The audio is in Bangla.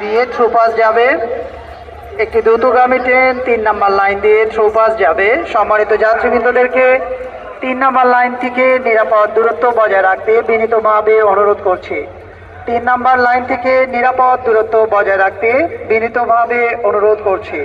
দিয়ে থ্রুপাস যাবে। একটি দ্রুতগামী ট্রেন তিন নাম্বার লাইন দিয়ে থ্রুপাস যাবে। সম্মানিত যাত্রীবৃন্দদেরকে তিন নাম্বার লাইন থেকে নিরাপদ দূরত্ব বজায় রাখতে বিনীতভাবে অনুরোধ করছি। তিন নাম্বার লাইন থেকে নিরাপদ দূরত্ব বজায় রাখতে বিনীতভাবে অনুরোধ করছি।